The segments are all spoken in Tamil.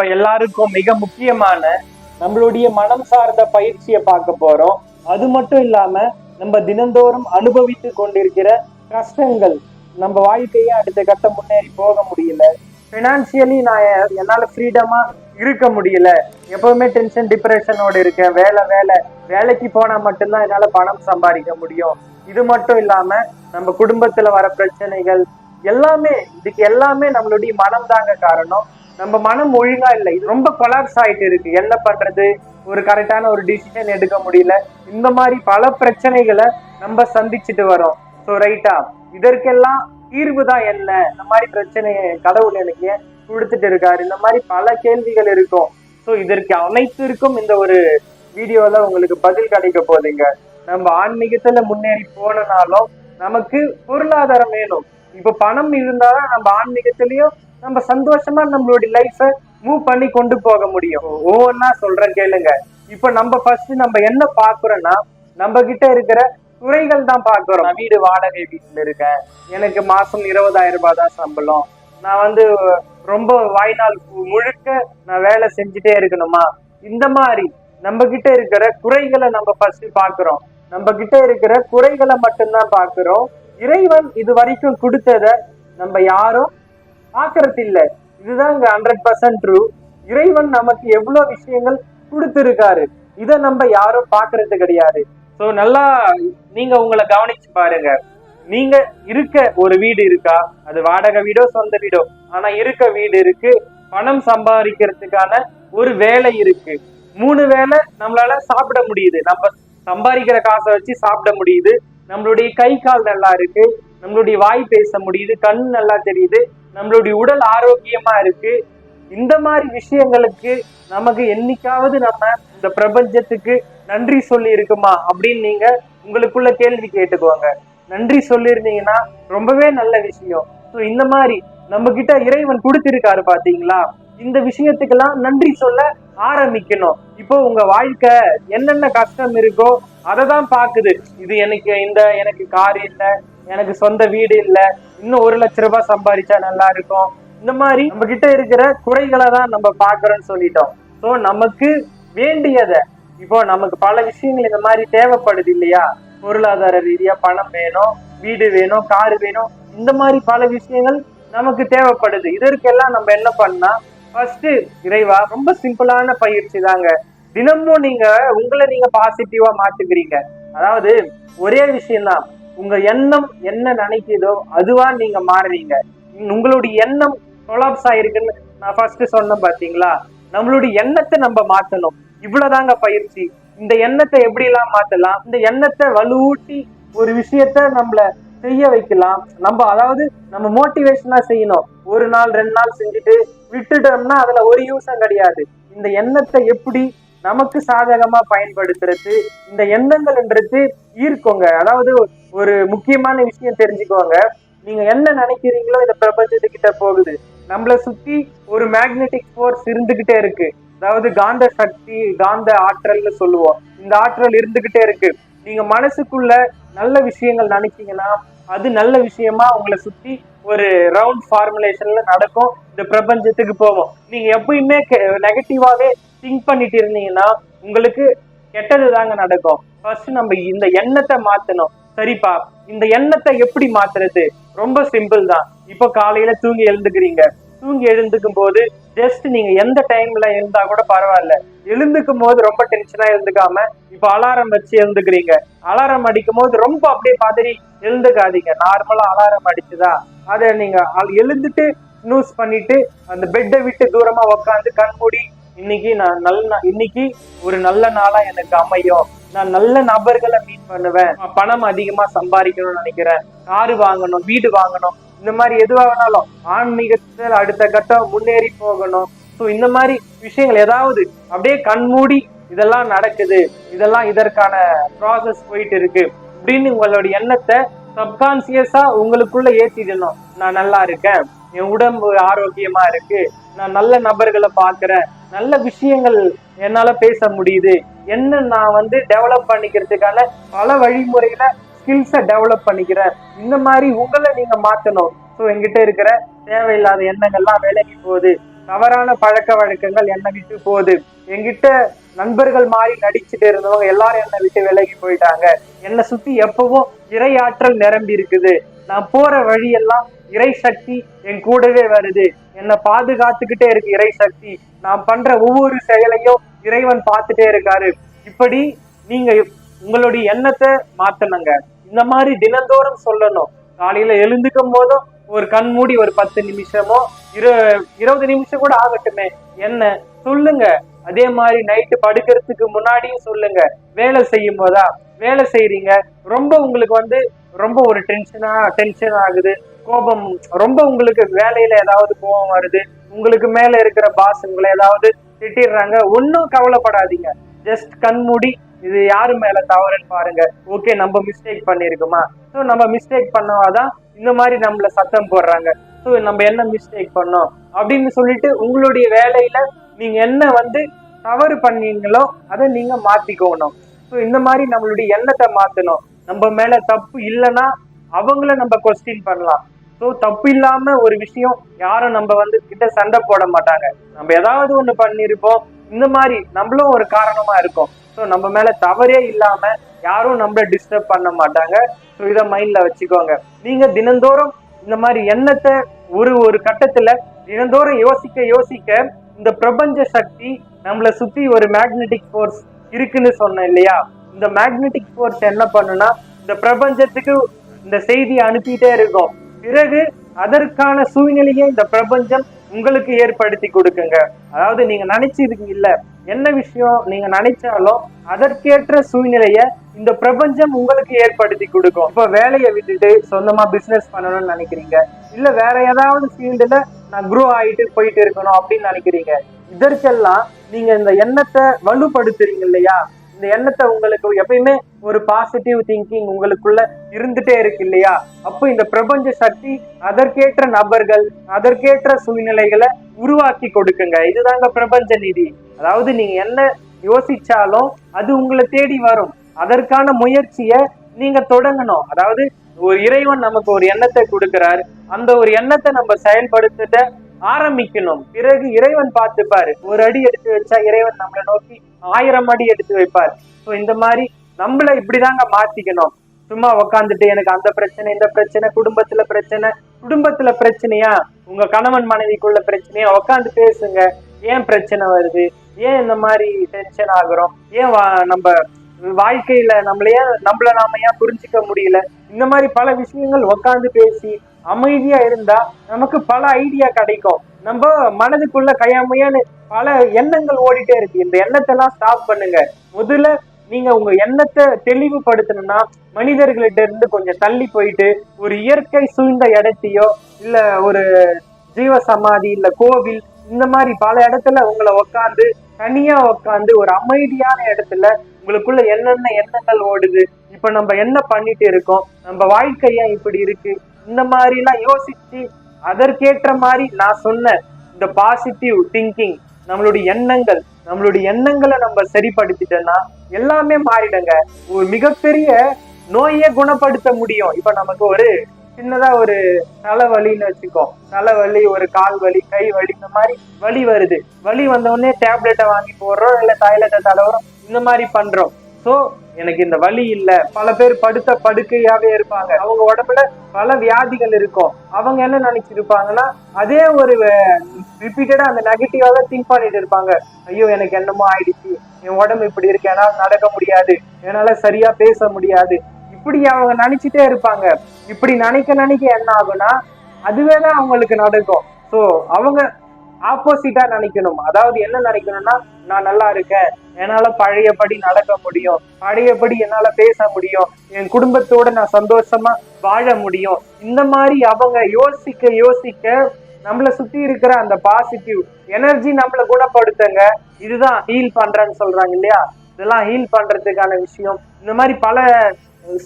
நம்ம எல்லாருக்கும் மிக முக்கியமான நம்மளுடைய மனம் சார்ந்த பயிற்சியை பார்க்க போறோம். அது மட்டும் இல்லாம நம்ம தினந்தோறும் அனுபவித்து கொண்டிருக்கிற கஷ்டங்கள் நம்ம வாழ்க்கையை அடுத்த கட்டம் முன்னேறி போக முடியல. ஃபினான்சியலி நான் என்னால் என்னால ஃப்ரீடமா இருக்க முடியல. எப்பவுமே டென்ஷன் டிப்ரெஷனோட இருக்கேன். வேலை வேலை. வேலைக்கு போனா மட்டும்தான் என்னால பணம் சம்பாதிக்க முடியும். இது மட்டும் இல்லாம நம்ம குடும்பத்துல வர பிரச்சனைகள் எல்லாமே இதுக்கு எல்லாமே நம்மளுடைய மனம் தாங்க காரணம். நம்ம மனம் ஒழுங்கா இல்லை. இது ரொம்ப கொலாப்ஸ் ஆயிட்டு இருக்கு. என்ன பண்றது? ஒரு கரெக்டான ஒரு டிசிஷன் எடுக்க முடியல. இந்த மாதிரி பல பிரச்சனைகளை நம்ம சந்திச்சுட்டு வரோம். ஸோ ரைட்டா இதற்கெல்லாம் தீர்வு தான் என்ன? இந்த மாதிரி பிரச்சனையை கடவுள் எனக்கு ஏன் கொடுத்துட்டு இருக்காரு? இந்த மாதிரி பல கேள்விகள் இருக்கும். ஸோ இதற்கு அனைத்திற்கும் இந்த ஒரு வீடியோல உங்களுக்கு பதில் கிடைக்க போகுதுங்க. நம்ம ஆன்மீகத்துல முன்னேறி போனனாலும் நமக்கு பொருளாதாரம் வேணும். இப்ப பணம் இருந்தாதான் நம்ம ஆன்மீகத்திலயும் நம்ம சந்தோஷமா நம்மளுடைய லைஃப மூவ் பண்ணி கொண்டு போக முடியும். ஒவ்வொன்னா சொல்றேன் கேளுங்க. இப்ப நம்ம ஃபர்ஸ்ட் நம்ம என்ன பாக்குறோம்னா நம்ம கிட்ட இருக்கிற குறைகள் தான் பாக்குறோம் நான் வீடு வாடகை வீட்டுல இருக்கேன். எனக்கு மாசம் இருபதாயிரம் ரூபாய் தான் சம்பளம். நான் வந்து ரொம்ப வாய்நாள் முழுக்க நான் வேலை செஞ்சுட்டே இருக்கணுமா? இந்த மாதிரி நம்ம கிட்ட இருக்கிற குறைகளை நம்ம ஃபர்ஸ்ட் பாக்குறோம் நம்ம கிட்ட இருக்கிற குறைகளை மட்டும்தான் பாக்குறோம் இறைவன் இது வரைக்கும் கொடுத்தத நம்ம யாரும் பாக்குறது இல்ல இதுதான் இங்க ஹண்ட்ரட் பர்சன்ட் ட்ரூ இறைவன் நமக்கு எவ்வளவு விஷயங்கள் கொடுத்திருக்காரு. இத நம்ம யாரும் பாக்குறது கிடையாது. சோ நல்லா நீங்க உங்களை கவனிச்சு பாருங்க. நீங்க இருக்க ஒரு வீடு இருக்கா? அது வாடகை வீடோ சொந்த வீடோ. ஆனா இருக்க வீடு இருக்கு. பணம் சம்பாதிக்கிறதுக்கான ஒரு வேலை இருக்கு. மூணு வேலை நம்மளால சாப்பிட முடியுது. நம்ம சம்பாதிக்கிற காசை வச்சு சாப்பிட முடியுது. நம்மளுடைய கை கால் நல்லா இருக்கு. நம்மளுடைய வாய் பேச முடியுது. கண் நல்லா தெரியுது. நம்மளுடைய உடல் ஆரோக்கியமா இருக்கு. இந்த மாதிரி விஷயங்களுக்கு நமக்கு என்னைக்காவது நம்ம இந்த பிரபஞ்சத்துக்கு நன்றி சொல்லி இருக்குமா அப்படின்னு நீங்க உங்களுக்குள்ள கேள்வி கேட்டுக்கோங்க. நன்றி சொல்லியிருந்தீங்கன்னா ரொம்பவே நல்ல விஷயம். ஸோ இந்த மாதிரி நம்ம கிட்ட இறைவன் கொடுத்திருக்காரு பாத்தீங்களா? இந்த விஷயத்துக்கெல்லாம் நன்றி சொல்ல ஆரம்பிக்கணும். இப்போ உங்க வாழ்க்கை என்னென்ன கஷ்டம் இருக்கோ அதை தான் பாக்குது. இது எனக்கு இந்த எனக்கு கார் இல்லை எனக்கு சொந்த வீடு இல்ல. இன்னும் ஒரு லட்ச ரூபாய் சம்பாதிச்சா நல்லா இருக்கும். இந்த மாதிரி நம்ம கிட்ட இருக்கிற குறைகளை தான் நம்ம பாக்குறோம்னு சொல்லிட்டோம். ஸோ நமக்கு வேண்டியதை இப்போ நமக்கு பல விஷயங்கள் இந்த மாதிரி தேவைப்படுது இல்லையா? பொருளாதார ரீதியா பணம் வேணும் வீடு வேணும் காரு வேணும். இந்த மாதிரி பல விஷயங்கள் நமக்கு தேவைப்படுது. இதற்கெல்லாம் நம்ம என்ன பண்ணா ஃபர்ஸ்ட் இறைவா ரொம்ப சிம்பிளான பயிற்சி தாங்க. தினமும் நீங்க உங்களை நீங்க பாசிட்டிவா மாத்துக்கிறீங்க அதாவது ஒரே விஷயம்தான். உங்க எண்ணம் என்ன நினைக்குதோ அதுவா நீங்க மாறுறீங்க. உங்களுடைய எண்ணம் கொலாப்ஸ் ஆயிருக்குன்னு நான் ஃபர்ஸ்ட் சொன்னேன் பாத்தீங்களா? நம்மளுடைய எண்ணத்தை நம்ம மாத்தணும். இவ்வளவுதாங்க பயிற்சி. இந்த எண்ணத்தை எப்படி எல்லாம் மாத்தலாம்? இந்த எண்ணத்தை வலுவூட்டி ஒரு விஷயத்த நம்மள செய்ய வைக்கலாம். நம்ம அதாவது நம்ம மோட்டிவேஷனா செய்யணும். ஒரு நாள் ரெண்டு நாள் செஞ்சுட்டு விட்டுட்டோம்னா அதுல ஒரு யூஸும் கிடையாது. இந்த எண்ணத்தை எப்படி நமக்கு சாதகமா பயன்படுத்துறது? இந்த எண்ணங்கள்ன்றது ஈர்க்கோங்க. அதாவது ஒரு முக்கியமான விஷயம் தெரிஞ்சுக்கோங்க. நீங்க என்ன நினைக்கிறீங்களோ இந்த பிரபஞ்சத்துக்கிட்ட போகுது. நம்மள சுத்தி ஒரு மேக்னெட்டிக் ஃபோர்ஸ் இருந்துகிட்டே இருக்கு. அதாவது காந்த சக்தி காந்த ஆற்றல்னு சொல்லுவோம். இந்த ஆற்றல் இருந்துகிட்டே இருக்கு. நீங்க மனசுக்குள்ள நல்ல விஷயங்கள் நினைச்சீங்கன்னா அது நல்ல விஷயமா உங்களை சுத்தி ஒரு ரவுண்ட் ஃபார்முலேஷன்ல நடக்கும். இந்த பிரபஞ்சத்துக்கு போவோம் நீங்க எப்பயுமே நெகட்டிவாவே திங்க் பண்ணிட்டு இருந்தீங்கன்னா உங்களுக்கு கெட்டது தாங்க நடக்கும். ஃபர்ஸ்ட் நம்ம இந்த எண்ணத்தை மாத்தணும். சரிப்பா இந்த எண்ணத்தை எப்படி மாத்துறது? ரொம்ப சிம்பிள் தான். இப்போ காலையில தூங்கி எழுந்துக்கிறீங்க. தூங்கி எழுந்துக்கும் போது ஜஸ்ட் நீங்க எந்த டைம்ல எழுந்தா கூட பரவாயில்ல. எழுந்துக்கும் போது ரொம்ப டென்ஷனா எழுந்துக்காம இப்ப அலாரம் வச்சு எழுந்துக்கிறீங்க. அலாரம் அடிக்கும் போது ரொம்ப அப்படியே பதறி எழுந்துக்காதீங்க. நார்மலா அலாரம் அடிச்சுதா அதை நீங்க எழுந்துட்டு ஸ்னூஸ் பண்ணிட்டு அந்த பெட்டை விட்டு தூரமா உக்காந்து கண் மூடி இன்னைக்கு நான் நல்ல இன்னைக்கு ஒரு நல்ல நாளா எனக்கு அமையும். நான் நல்ல நபர்களை மீட் பண்ணுவேன். பணம் அதிகமா சம்பாதிக்கணும்னு நினைக்கிறேன். காரு வாங்கணும் வீடு வாங்கணும். இந்த மாதிரி எதுவா வேணாலும் ஆன்மீகத்தில் அடுத்த கட்டம் முன்னேறி போகணும். ஸோ இந்த மாதிரி விஷயங்கள் ஏதாவது அப்படியே கண்மூடி இதெல்லாம் நடக்குது. இதெல்லாம் இதற்கான ப்ராசஸ் போயிட்டு இருக்கு. அப்படின்னு உங்களுடைய எண்ணத்தை சப்கான்சியஸா உங்களுக்குள்ள ஏத்திடணும். நான் நல்லா இருக்கேன். என் உடம்பு ஆரோக்கியமா இருக்கு. நான் நல்ல நபர்களை பாக்குறேன் நல்ல விஷயங்கள் என்னால பேச முடியுது. என்ன நான் வந்து டெவலப் பண்ணிக்கிறதுக்கான பல வழிமுறையில ஸ்கில்ஸை டெவலப் பண்ணிக்கிறேன். இந்த மாதிரி உங்களை நீங்க மாத்தணும். ஸோ எங்கிட்ட இருக்கிற தேவையில்லாத எண்ணங்கள்லாம் விலகி போகுது. தவறான பழக்க வழக்கங்கள் என்னை விட்டு போகுது. என்கிட்ட நண்பர்கள் மாதிரி நடிச்சுட்டு இருந்தவங்க எல்லாரும் என்னை விட்டு விலகி போயிட்டாங்க. என்னை சுத்தி எப்பவும் இறையாற்றல் நிரம்பி இருக்குது. நான் போற வழியெல்லாம் இறை சக்தி என் கூடவே வருது. என்னை பாதுகாத்துக்கிட்டே இருக்கு இறை சக்தி. நான் பண்ற ஒவ்வொரு செயலையும் இறைவன் பார்த்துட்டே இருக்காரு. இப்படி நீங்க உங்களுடைய எண்ணத்தை மாத்தணுங்க. இந்த மாதிரி தினந்தோறும் சொல்லணும். காலையில எழுந்துக்கும் போதும் ஒரு கண் மூடி ஒரு பத்து நிமிஷமோ இரு இருபது நிமிஷம் கூட ஆகட்டுமே. என்ன? சொல்லுங்க. அதே மாதிரி நைட்டு படுக்கிறதுக்கு முன்னாடியும் சொல்லுங்க. வேலை செய்யும் போதா? வேலை செய்யறீங்க ரொம்ப உங்களுக்கு வந்து ரொம்ப ஒரு டென்ஷனா டென்ஷன் ஆகுது. கோபம் ரொம்ப உங்களுக்கு வேலையில ஏதாவது கோபம் வருது. உங்களுக்கு மேல இருக்கிற பாஸ் உங்களை ஏதாவது திட்டிடுறாங்க ஒன்றும் கவலைப்படாதீங்க. ஜஸ்ட் கண்மூடி இது யாரு மேல தவறுன்னு பாருங்க. ஓகே நம்ம மிஸ்டேக் பண்ணிருக்கோமா ஸோ நம்ம மிஸ்டேக் பண்ணவாதான் இந்த மாதிரி நம்மள சத்தம் போடுறாங்க. ஸோ நம்ம என்ன மிஸ்டேக் பண்ணோம்? அப்படின்னு சொல்லிட்டு உங்களுடைய வேலையில நீங்க என்ன வந்து தவறு பண்ணீங்களோ அதை நீங்க மாத்திக்கணும். ஸோ இந்த மாதிரி நம்மளுடைய எண்ணத்தை மாத்தணும். நம்ம மேல தப்பு இல்லைன்னா அவங்கள நம்ம கொஸ்டின் பண்ணலாம். ஸோ தப்பு இல்லாம ஒரு விஷயம் யாரும் நம்ம வந்து கிட்ட சண்டை போட மாட்டாங்க. நம்ம ஏதாவது ஒண்ணு பண்ணியிருப்போம். இந்த மாதிரி நம்மளும் ஒரு காரணமா இருக்கும். ஸோ நம்ம மேல தவறே இல்லாம யாரும் நம்மள டிஸ்டர்ப் பண்ண மாட்டாங்க. ஸோ இதை மைண்ட்ல வச்சுக்கோங்க. நீங்க தினந்தோறும் இந்த மாதிரி எண்ணத்தை ஒரு ஒரு கட்டத்துல தினந்தோறும் யோசிக்க யோசிக்க இந்த பிரபஞ்ச சக்தி நம்மளை சுத்தி ஒரு மேக்னெட்டிக் ஃபோர்ஸ் இருக்குன்னு சொன்னேன் இல்லையா? இந்த மேக்னெட்டிக் ஃபோர்ஸ் என்ன பண்ணுனா இந்த பிரபஞ்சத்துக்கு இந்த செய்தியை அனுப்பிட்டே இருக்கும். பிறகு அதற்கான சூழ்நிலையை இந்த பிரபஞ்சம் உங்களுக்கு ஏற்படுத்தி கொடுக்குங்க. அதாவது நீங்க நினைச்சிருக்கீங்க இல்ல என்ன விஷயம் நீங்க நினைச்சாலும் அதற்கேற்ற சூழ்நிலைய இந்த பிரபஞ்சம் உங்களுக்கு ஏற்படுத்தி கொடுக்கும். இப்போ வேலையை விட்டுட்டு சொந்தமா பிசினஸ் பண்ணணும்னு நினைக்கிறீங்க. இல்ல வேற ஏதாவது ஃபீல்டுல நான் குரோ ஆயிட்டு போயிட்டு இருக்கணும் அப்படின்னு நினைக்கிறீங்க. இதற்கெல்லாம் நீங்க இந்த எண்ணத்தை வலுப்படுத்துறீங்க இல்லையா? இந்த எண்ணத்தை உங்களுக்கு எப்பயுமே ஒரு பாசிட்டிவ் திங்கிங் உங்களுக்குள்ள இருந்துட்டே இருக்கு இல்லையா? அப்போ இந்த பிரபஞ்ச சக்தி அதற்கேற்ற நபர்கள் அதற்கேற்ற சூழ்நிலைகளை உருவாக்கி கொடுக்குங்க. இதுதாங்க பிரபஞ்ச நிதி. அதாவது நீங்க என்ன யோசிச்சாலும் அது உங்களை தேடி வரும். அதற்கான முயற்சியை நீங்க தொடங்கணும். அதாவது ஒரு இறைவன் நமக்கு ஒரு எண்ணத்தை கொடுக்கிறார். அந்த ஒரு எண்ணத்தை நம்ம செயல்படுத்த ஆரம்பிக்கணும். பிறகு இறைவன் பார்த்துப்பாரு. ஒரு அடி எடுத்து வச்சா இறைவன் நம்மளை நோக்கி ஆயிரம் அடி எடுத்து வைப்பார். ஸோ இந்த மாதிரி நம்மள இப்படிதாங்க மாத்திக்கணும். சும்மா உக்காந்துட்டு எனக்கு அந்த பிரச்சனை இந்த பிரச்சனை குடும்பத்துல பிரச்சனை குடும்பத்துல பிரச்சனையா? உங்க கணவன் மனைவிக்குள்ள பிரச்சனையா? உக்காந்து பேசுங்க. ஏன் பிரச்சனை வருது? ஏன் இந்த மாதிரி டென்ஷன் ஆகுறோம்? ஏன் வா- நம்ம வாழ்க்கையில நம்மளையே நம்மள நாம ஏன் புரிஞ்சுக்க முடியல? இந்த மாதிரி பல விஷயங்கள் உக்காந்து பேசி அமைதியா இருந்தா நமக்கு பல ஐடியா கிடைக்கும். நம்ம மனதுக்குள்ள கையாமையான்னு பல எண்ணங்கள் ஓடிட்டே இருக்கு. இந்த எண்ணத்தை எல்லாம் ஸ்டாப் பண்ணுங்க. முதல்ல நீங்க உங்க எண்ணத்தை தெளிவுபடுத்தணும்னா மனிதர்கள்ட்ட இருந்து கொஞ்சம் தள்ளி போயிட்டு ஒரு இயற்கை சூழ்ந்த இடத்தையோ இல்ல ஒரு ஜீவ சமாதி இல்ல கோவில் இந்த மாதிரி பல இடத்துல உங்களை உக்காந்து தனியா உக்காந்து ஒரு அமைதியான இடத்துல உங்களுக்குள்ள என்னென்ன எண்ணங்கள் ஓடுது. இப்ப நம்ம என்ன பண்ணிட்டு இருக்கோம்? நம்ம வாழ்க்கை ஏன் இப்படி இருக்கு? இந்த மாதிரி எல்லாம் யோசிச்சு அதற்கேற்ற மாதிரி நான் சொன்ன இந்த பாசிட்டிவ் திங்கிங் நம்மளுடைய எண்ணங்கள் நம்மளுடைய எண்ணங்களை நம்ம சரிப்படுத்திட்டோம்னா எல்லாமே மாறிடுங்க. ஒரு மிகப்பெரிய நோயை குணப்படுத்த முடியும். இப்ப நமக்கு ஒரு சின்னதா ஒரு தலைவலின்னு வச்சுக்கோ. தலைவலி ஒரு கால் வலி கை வலி இந்த மாதிரி வலி வருது. வலி வந்த உடனே டேப்லெட்டை வாங்கி போடுறோம் இல்ல தைலத்தை தடவுறோம். இந்த மாதிரி பண்றோம். சோ எனக்கு இந்த வலி இல்ல. பல பேர் படுத்த படுக்கையாவே இருப்பாங்க. அவங்க உடம்புல பல வியாதிகள் இருக்கும். அவங்க என்ன நினைச்சிருப்பாங்கன்னா அதே ஒரு ரிப்பீட்டடா அந்த நெகட்டிவாவே திங்க் பண்ணிட்டு இருப்பாங்க. ஐயோ எனக்கு என்னமோ ஆயிடுச்சு. என் உடம்பு இப்படி இருக்கு. என்னால நடக்க முடியாது. என்னால சரியா பேச முடியாது. இப்படி அவங்க நினைச்சிட்டே இருப்பாங்க. இப்படி நினைக்க நினைக்க என்ன ஆகும்னா அதுவே தான் அவங்களுக்கு நடக்கும். ஸோ அவங்க ஆப்போசிட்டா நினைக்கணும். அதாவது என்ன நினைக்கணும்னா நான் நல்லா இருக்கேன். என்னால பழையபடி நடக்க முடியும். பழையபடி என்னால பேச முடியும். என் குடும்பத்தோட நான் சந்தோஷமா வாழ முடியும். இந்த மாதிரி அவங்க யோசிக்க யோசிக்க நம்மளை சுத்தி இருக்கிற அந்த பாசிட்டிவ் எனர்ஜி நம்மளை குணப்படுத்துங்க. இதுதான் ஹீல் பண்றேன்னு சொல்றாங்க இல்லையா? இதெல்லாம் ஹீல் பண்றதுக்கான விஷயம். இந்த மாதிரி பல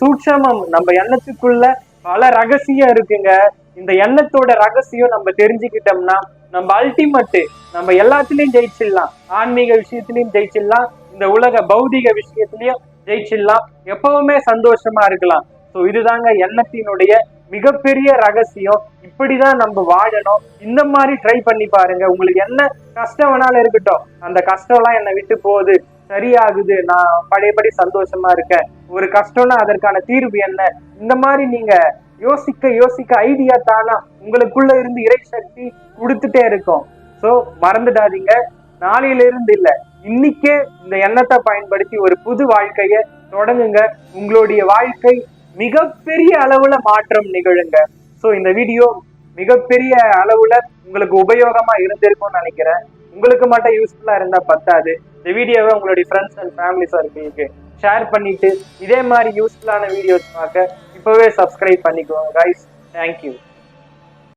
சூட்சமம் நம்ம எண்ணத்துக்குள்ள பல ரகசியம் இருக்குங்க. இந்த எண்ணத்தோட ரகசியம் நம்ம தெரிஞ்சுக்கிட்டோம்னா நம்ம அல்டிமேட் நம்ம எல்லாத்துலயும் ஜெயிச்சிடலாம். ஆன்மீக விஷயத்திலயும் ஜெயிச்சிடலாம். இந்த உலக பௌதிக விஷயத்திலயும் ஜெயிச்சிடலாம். எப்பவுமே சந்தோஷமா இருக்கலாம். ஸோ இதுதாங்க எண்ணத்தினுடைய மிகப்பெரிய ரகசியம். இப்படிதான் நம்ம வாழணும். இந்த மாதிரி ட்ரை பண்ணி பாருங்க. உங்களுக்கு என்ன கஷ்டம் வேணாலும் இருக்கட்டும். அந்த கஷ்டம்லாம் என்னை விட்டு போகுது. சரியாகுது நான் பழையபடி சந்தோஷமா இருக்கேன். ஒரு கஷ்டம்னா அதற்கான தீர்வு என்ன? இந்த மாதிரி நீங்க யோசிக்க யோசிக்க ஐடியா தானா உங்களுக்குள்ள இருந்து இறை சக்தி கொடுத்துட்டே இருக்கும். சோ மறந்துடாதீங்க. நாளையில இருந்து இல்ல. இன்னைக்கே இந்த எண்ணத்தை பயன்படுத்தி ஒரு புது வாழ்க்கைய தொடங்குங்க. உங்களுடைய வாழ்க்கை மிகப்பெரிய அளவுல மாற்றம் நிகழுங்க. சோ இந்த வீடியோ மிகப்பெரிய அளவுல உங்களுக்கு உபயோகமா இருந்திருக்கும்னு நினைக்கிறேன். உங்களுக்கு மட்டும் யூஸ்ஃபுல்லா இருந்தா பத்தாது. இந்த வீடியோவை உங்களுடைய ஃப்ரெண்ட்ஸ் அண்ட் ஃபேமிலி சர்க்கிளுக்கு ஷேர் பண்ணிட்டு இதே மாதிரி யூஸ்ஃபுல்லான வீடியோஸ் பார்க்க இப்பவே சப்ஸ்கிரைப் பண்ணிக்கோங்க கைஸ் தேங்க்யூ